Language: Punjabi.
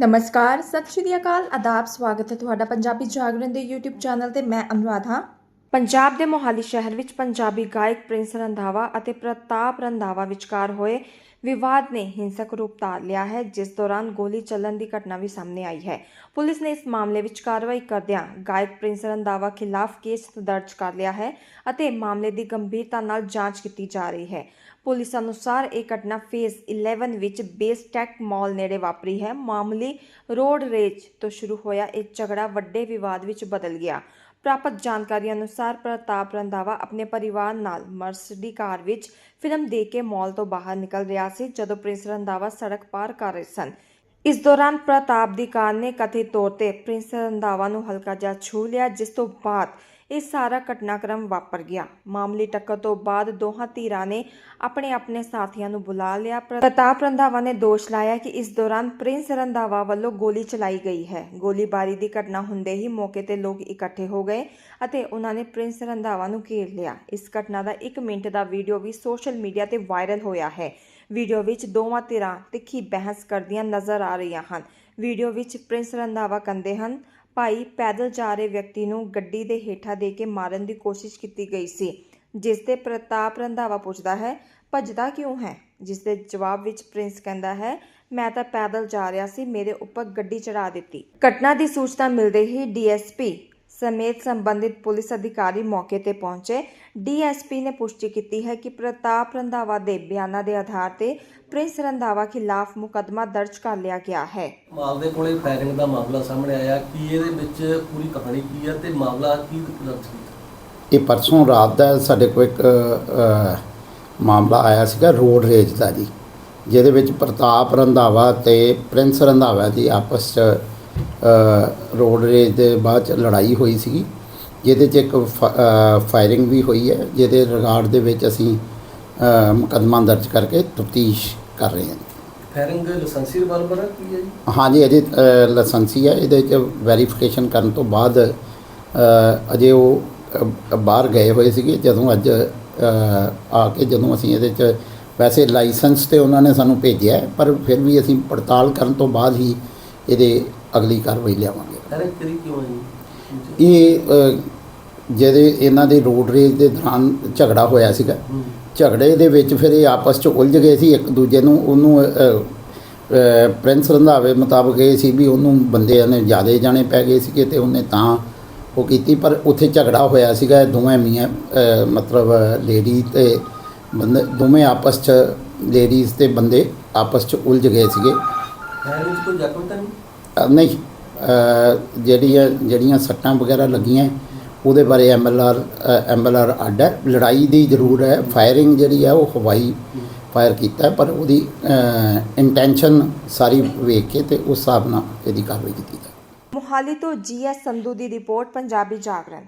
ਨਮਸਕਾਰ, ਸਤਿ ਸ਼੍ਰੀ ਅਕਾਲ, ਆਦਾਬ, ਸਵਾਗਤ ਹੈ ਤੁਹਾਡਾ ਪੰਜਾਬੀ ਜਾਗਰਣ ਦੇ YouTube ਚੈਨਲ ਤੇ ਮੈਂ ਅਨੁਰਾਧ। ਹਾਂ ਪੰਜਾਬ ਦੇ ਮੋਹਾਲੀ ਸ਼ਹਿਰ ਵਿੱਚ ਪੰਜਾਬੀ ਗਾਇਕ ਪ੍ਰਿੰਸ ਰੰਧਾਵਾ ਅਤੇ ਪ੍ਰਤਾਪ ਰੰਧਾਵਾ ਵਿਚਕਾਰ ਹੋਏ ਵਿਵਾਦ ਨੇ ਹਿੰਸਕ ਰੂਪ ਧਾਰ ਲਿਆ ਹੈ, ਜਿਸ ਦੌਰਾਨ ਗੋਲੀ ਚੱਲਣ ਦੀ ਘਟਨਾ ਵੀ ਸਾਹਮਣੇ ਆਈ ਹੈ। ਪੁਲਿਸ ਨੇ ਇਸ ਮਾਮਲੇ ਵਿੱਚ ਕਾਰਵਾਈ ਕਰਦਿਆਂ ਗਾਇਕ ਪ੍ਰਿੰਸ ਰੰਧਾਵਾ ਖਿਲਾਫ ਕੇਸ ਦਰਜ ਕਰ ਲਿਆ ਹੈ ਅਤੇ ਮਾਮਲੇ ਦੀ ਗੰਭੀਰਤਾ ਨਾਲ ਜਾਂਚ ਕੀਤੀ ਜਾ ਰਹੀ ਹੈ। ਪੁਲਿਸ ਅਨੁਸਾਰ ਇਹ ਘਟਨਾ ਫੇਜ਼ 11 ਵਿੱਚ ਬੇਸ ਟੈਕ ਮਾਲ ਨੇੜੇ ਵਾਪਰੀ ਹੈ। ਮਾਮੂਲੀ ਰੋਡ ਰੇਜ ਤੋਂ ਸ਼ੁਰੂ ਹੋਇਆ ਇਹ ਝਗੜਾ ਵੱਡੇ ਵਿਵਾਦ ਵਿੱਚ ਬਦਲ ਗਿਆ। ਪ੍ਰਾਪਤ ਜਾਣਕਾਰੀ ਅਨੁਸਾਰ ਪ੍ਰਤਾਪ ਰੰਧਾਵਾ ਆਪਣੇ ਪਰਿਵਾਰ ਨਾਲ ਮਰਸਡੀ ਕਾਰ ਵਿੱਚ ਫਿਲਮ ਦੇਖ ਕੇ ਮਾਲ ਤੋਂ ਬਾਹਰ ਨਿਕਲ ਰਿਹਾ ਸੀ, ਜਦੋਂ ਪ੍ਰਿੰਸ ਰੰਧਾਵਾ ਸੜਕ ਪਾਰ ਕਰ ਰਹੇ ਸਨ। ਇਸ ਦੌਰਾਨ ਪ੍ਰਤਾਪ ਦੀ ਕਾਰ ਨੇ ਕਥਿਤ ਤੌਰ ਤੇ ਪ੍ਰਿੰਸ ਰੰਧਾਵਾ ਨੂੰ ਹਲਕਾ ਜਿਹਾ ਛੂ ਲਿਆ, ਜਿਸ ਤੋਂ ਬਾਅਦ ਇਹ ਸਾਰਾ ਘਟਨਾਕ੍ਰਮ ਵਾਪਰ ਗਿਆ। ਮਾਮੂਲੀ ਟੱਕਰ ਤੋਂ ਬਾਅਦ ਦੋਹਾਂ ਧਿਰਾਂ ਨੇ ਆਪਣੇ ਆਪਣੇ ਸਾਥੀਆਂ ਨੂੰ ਬੁਲਾ ਲਿਆ। ਪ੍ਰਤਾਪ ਰੰਧਾਵਾ ਨੇ ਦੋਸ਼ ਲਾਇਆ ਕਿ ਇਸ ਦੌਰਾਨ ਪ੍ਰਿੰਸ ਰੰਧਾਵਾ ਵੱਲੋਂ ਗੋਲੀ ਚਲਾਈ ਗਈ ਹੈ। ਗੋਲੀਬਾਰੀ ਦੀ ਘਟਨਾ ਹੁੰਦੇ ਹੀ ਮੌਕੇ ਤੇ ਲੋਕ ਇਕੱਠੇ ਹੋ ਗਏ ਅਤੇ ਉਹਨਾਂ ਨੇ ਪ੍ਰਿੰਸ ਰੰਧਾਵਾ ਨੂੰ ਘੇਰ ਲਿਆ। ਇਸ ਘਟਨਾ ਦਾ 1 ਮਿੰਟ ਦਾ ਵੀਡੀਓ ਵੀ ਸੋਸ਼ਲ ਮੀਡੀਆ ਤੇ ਵਾਇਰਲ ਹੋਇਆ ਹੈ। ਵੀਡੀਓ ਵਿੱਚ ਦੋਵਾਂ ਧਿਰਾਂ ਤਿੱਖੀ ਬਹਿਸ ਕਰਦੀਆਂ ਨਜ਼ਰ ਆ ਰਹੀਆਂ ਹਨ। ਵੀਡੀਓ ਵਿੱਚ ਪ੍ਰਿੰਸ ਰੰਧਾਵਾ ਕਹਿੰਦੇ ਹਨ, ਭਾਈ, ਪੈਦਲ ਜਾ ਰਹੇ ਵਿਅਕਤੀ ਨੂੰ ਗੱਡੀ ਦੇ ਹੇਠਾਂ ਦੇ ਕੇ ਮਾਰਨ ਦੀ ਕੋਸ਼ਿਸ਼ ਕੀਤੀ ਗਈ ਸੀ, ਜਿਸ ਤੇ ਪ੍ਰਤਾਪ ਰੰਧਾਵਾ ਪੁੱਛਦਾ ਹੈ, ਭੱਜਦਾ ਕਿਉਂ ਹੈ? ਜਿਸ ਦੇ ਜਵਾਬ ਵਿੱਚ ਪ੍ਰਿੰਸ ਕਹਿੰਦਾ ਹੈ, ਮੈਂ ਤਾਂ ਪੈਦਲ ਜਾ ਰਿਹਾ ਸੀ, ਮੇਰੇ ਉੱਪਰ ਗੱਡੀ ਚੜਾ ਦਿੱਤੀ। ਘਟਨਾ ਦੀ ਸੂਚਨਾ ਮਿਲਦੇ ਹੀ ਡੀਐਸਪੀ ਸਮੇਤ ਸੰਬੰਧਿਤ ਪੁਲਿਸ ਅਧਿਕਾਰੀ ਮੌਕੇ ਤੇ ਪਹੁੰਚੇ। ਡੀਐਸਪੀ ਨੇ ਪੁਸ਼ਟੀ ਕੀਤੀ ਹੈ ਕਿ ਪ੍ਰਤਾਪ ਰੰਧਾਵਾ ਦੇ ਬਿਆਨਾਂ ਦੇ ਆਧਾਰ ਤੇ ਪ੍ਰਿੰਸ ਰੰਧਾਵਾ ਖਿਲਾਫ ਮੁਕੱਦਮਾ ਦਰਜ ਕਰ ਲਿਆ ਗਿਆ ਹੈ। ਮਾਲ ਦੇ ਕੋਲੇ ਫਾਇਰਿੰਗ ਦਾ ਮਾਮਲਾ ਸਾਹਮਣੇ ਆਇਆ। ਕੀ ਇਹਦੇ ਵਿੱਚ ਪੂਰੀ ਕਹਾਣੀ ਕੀ ਹੈ ਤੇ ਮਾਮਲਾ ਕੀ ਦਰਜ ਕੀਤਾ? ਇਹ ਪਰਸੋਂ ਰਾਤ ਦਾ ਸਾਡੇ ਕੋਲ ਇੱਕ ਮਾਮਲਾ ਆਇਆ ਸੀਗਾ ਰੋਡ ਰੇਜ ਦਾ ਜੀ। ਜਿਹਦੇ ਵਿੱਚ ਪ੍ਰਤਾਪ ਰੰਧਾਵਾ ਤੇ ਪ੍ਰਿੰਸ ਰੰਧਾਵਾ ਦੀ ਆਪਸ 'ਚ ਰੋਡ ਰੇਜ ਦੇ ਬਾਅਦ 'ਚ ਲੜਾਈ ਹੋਈ ਸੀਗੀ ਜਿਹਦੇ 'ਚ ਇੱਕ ਫਾਇਰਿੰਗ ਵੀ ਹੋਈ ਹੈ ਜਿਹਦੇ ਰਿਗਾਰਡ ਦੇ ਵਿੱਚ ਅਸੀਂ ਮੁਕੱਦਮਾ ਦਰਜ ਕਰਕੇ ਤਫਤੀਸ਼ ਕਰ ਰਹੇ ਹਾਂ। ਫਾਇਰਿੰਗ ਲਾਇਸੈਂਸੀ ਰਿਵਾਲਵਰ ਹੈ ਕੀ ਹੈ ਜੀ? ਹਾਂਜੀ ਅਜੇ ਲਾਇਸੈਂਸੀ ਹੈ ਇਹਦੇ 'ਚ ਵੈਰੀਫਿਕੇਸ਼ਨ ਕਰਨ ਤੋਂ ਬਾਅਦ ਅਜੇ ਉਹ ਬਾਹਰ ਗਏ ਹੋਏ ਸੀਗੇ ਜਦੋਂ ਅੱਜ ਆ ਕੇ ਜਦੋਂ ਅਸੀਂ ਇਹਦੇ 'ਚ ਵੈਸੇ ਲਾਇਸੈਂਸ ਤੇ ਉਹਨਾਂ ਨੇ ਸਾਨੂੰ ਭੇਜਿਆ ਪਰ ਫਿਰ ਵੀ ਅਸੀਂ ਪੜਤਾਲ ਕਰਨ ਤੋਂ ਬਾਅਦ ਹੀ ਇਹਦੇ ਅਗਲੀ ਕਾਰਵਾਈ ਲਿਆਵਾਂਗੇ। ਫਾਇਰਿੰਗ ਕਰੀ ਕਿਉਂ ਹੈ ਜੀ ਇਹ ਅ, ਜਿਹਦੇ ਇਹਨਾਂ ਦੇ ਰੋਡ ਰੇਜ ਦੇ ਦੌਰਾਨ ਝਗੜਾ ਹੋਇਆ ਸੀਗਾ। ਝਗੜੇ ਦੇ ਵਿੱਚ ਫਿਰ ਇਹ ਆਪਸ 'ਚ ਉਲਝ ਗਏ ਸੀ ਇੱਕ ਦੂਜੇ ਨੂੰ ਉਹਨੂੰ ਪ੍ਰਿੰਸ ਰੰਧਾਵੇ ਮੁਤਾਬਕ ਇਹ ਸੀ ਵੀ ਉਹਨੂੰ ਬੰਦਿਆਂ ਨੇ ਜ਼ਿਆਦੇ ਜਾਣੇ ਪੈ ਗਏ ਸੀਗੇ ਤੇ ਉਹਨੇ ਤਾਂ ਉਹ ਕੀਤੀ ਪਰ ਉੱਥੇ ਝਗੜਾ ਹੋਇਆ ਸੀਗਾ ਦੋਵੇਂ ਮੀਆਂ ਮਤਲਬ ਲੇਡੀ ਤੇ ਬੰਦੇ ਦੋਵੇਂ ਆਪਸ 'ਚ ਲੇਡੀਜ਼ ਤੇ ਬੰਦੇ ਆਪਸ 'ਚ ਉਲਝ ਗਏ ਸੀਗੇ। ਕੋਈ ਜ਼ਖਮ ਤਾਂ ਨਹੀਂ? ਨਹੀਂ ਅ, ਜਿਹੜੀਆਂ ਜਿਹੜੀਆਂ ਸੱਟਾਂ ਵਗੈਰਾ ਲੱਗੀਆਂ ਉਹਦੇ ਬਾਰੇ ਐਮਐਲਆਰ ਐਮਐਲਆਰ ਅੱਡ ਹੈ। ਲੜਾਈ ਦੀ ਜ਼ਰੂਰ ਹੈ ਫਾਇਰਿੰਗ ਜਿਹੜੀ ਹੈ ਉਹ ਹਵਾਈ ਫਾਇਰ ਕੀਤਾ ਪਰ ਉਹਦੀ ਇੰਟੈਂਸ਼ਨ ਸਾਰੀ ਵੇਖ ਕੇ ਤੇ ਉਸ ਹਿਸਾਬ ਨਾਲ ਇਹਦੀ ਕਾਰਵਾਈ ਕੀਤੀ ਜਾਵੇ ਮੁਹਾਲੀ ਤੋਂ ਜੀਐਸ ਸੰਧੂ ਦੀ ਰਿਪੋਰਟ ਪੰਜਾਬੀ ਜਾਗਰਣ।